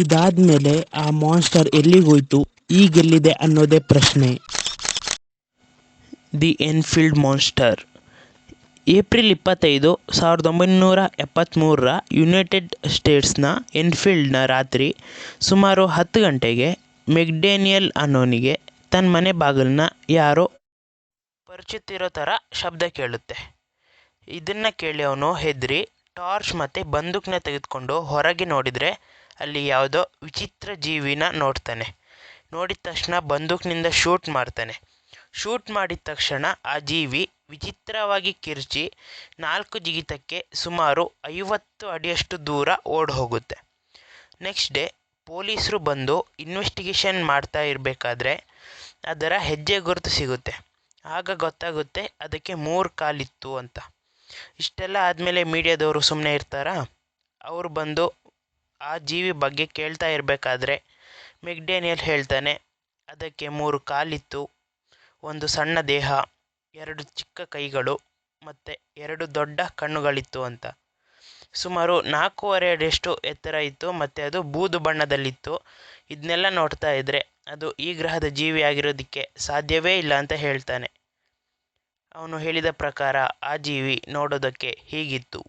ಇದಾದ್ಮೇಲೆ ಆ ಮಾನ್ಸ್ಟರ್ ಎಲ್ಲಿಗೋಯ್ತು ಈಗೆಲ್ಲಿದೆ ಅನ್ನೋದೇ ಪ್ರಶ್ನೆ. ದಿ ಎನ್ಫೀಲ್ಡ್ ಮಾನ್ಸ್ಟರ್ ಏಪ್ರಿಲ್ ಇಪ್ಪತ್ತೈದು, ಸಾವಿರದ ಒಂಬೈನೂರ ಎಪ್ಪತ್ತ್ಮೂರರ ಯುನೈಟೆಡ್ ಸ್ಟೇಟ್ಸ್ನ ಎನ್ಫೀಲ್ಡ್ನ ರಾತ್ರಿ ಸುಮಾರು ಹತ್ತು ಗಂಟೆಗೆ ಮೆಕ್ಡೇನಿಯಲ್ ಅನ್ನೋನಿಗೆ ತನ್ನ ಮನೆ ಬಾಗಿಲನ್ನ ಯಾರೋ ಪರಚುತ್ತಿರೋ ಥರ ಶಬ್ದ ಕೇಳುತ್ತೆ. ಇದನ್ನು ಕೇಳಿ ಅವನು ಹೆದರಿ, ಟಾರ್ಚ್ ಮತ್ತು ಬಂದೂಕನ್ನ ತೆಗೆದುಕೊಂಡು ಹೊರಗೆ ನೋಡಿದರೆ ಅಲ್ಲಿ ಯಾವುದೋ ವಿಚಿತ್ರ ಜೀವಿನ ನೋಡ್ತಾನೆ. ನೋಡಿದ ತಕ್ಷಣ ಬಂದೂಕಿನಿಂದ ಶೂಟ್ ಮಾಡ್ತಾನೆ. ಶೂಟ್ ಮಾಡಿದ ತಕ್ಷಣ ಆ ಜೀವಿ ವಿಚಿತ್ರವಾಗಿ ಕಿರ್ಚಿ ನಾಲ್ಕು ಜಿಗಿತಕ್ಕೆ ಸುಮಾರು ಐವತ್ತು ಅಡಿಯಷ್ಟು ದೂರ ಓಡಿ ಹೋಗುತ್ತೆ. ನೆಕ್ಸ್ಟ್ ಡೇ ಪೊಲೀಸರು ಬಂದು ಇನ್ವೆಸ್ಟಿಗೇಷನ್ ಮಾಡ್ತಾ ಇರಬೇಕಾದ್ರೆ ಅದರ ಹೆಜ್ಜೆ ಗುರುತು ಸಿಗುತ್ತೆ. ಆಗ ಗೊತ್ತಾಗುತ್ತೆ ಅದಕ್ಕೆ ಮೂರು ಕಾಲಿತ್ತು ಅಂತ. ಇಷ್ಟೆಲ್ಲ ಆದಮೇಲೆ ಮೀಡಿಯಾದವರು ಸುಮ್ಮನೆ ಇರ್ತಾರಾ? ಅವರು ಬಂದು ಆ ಜೀವಿ ಬಗ್ಗೆ ಕೇಳ್ತಾ ಇರಬೇಕಾದ್ರೆ ಮೆಕ್ಡೇನಿಯಲ್ ಹೇಳ್ತಾನೆ. ಅದಕ್ಕೆ ಮೂರು ಕಾಲಿತ್ತು. ಒಂದು ಸಣ್ಣ ದೇಹ, ಎರಡು ಚಿಕ್ಕ ಕೈಗಳು ಮತ್ತು ಎರಡು ದೊಡ್ಡ ಕಣ್ಣುಗಳಿತ್ತು ಅಂತ. ಸುಮಾರು ನಾಲ್ಕೂವರೆ ಅಡಿಯಷ್ಟು ಎತ್ತರ ಇತ್ತು ಮತ್ತು ಅದು ಬೂದು ಬಣ್ಣದಲ್ಲಿತ್ತು. ಇದನ್ನೆಲ್ಲ ನೋಡ್ತಾ ಇದ್ದರೆ ಅದು ಈ ಗ್ರಹದ ಜೀವಿ ಆಗಿರೋದಕ್ಕೆ ಸಾಧ್ಯವೇ ಇಲ್ಲ ಅಂತ ಹೇಳ್ತಾನೆ. ಅವನು ಹೇಳಿದ ಪ್ರಕಾರ ಆ ಜೀವಿ ನೋಡೋದಕ್ಕೆ ಹೀಗಿತ್ತು.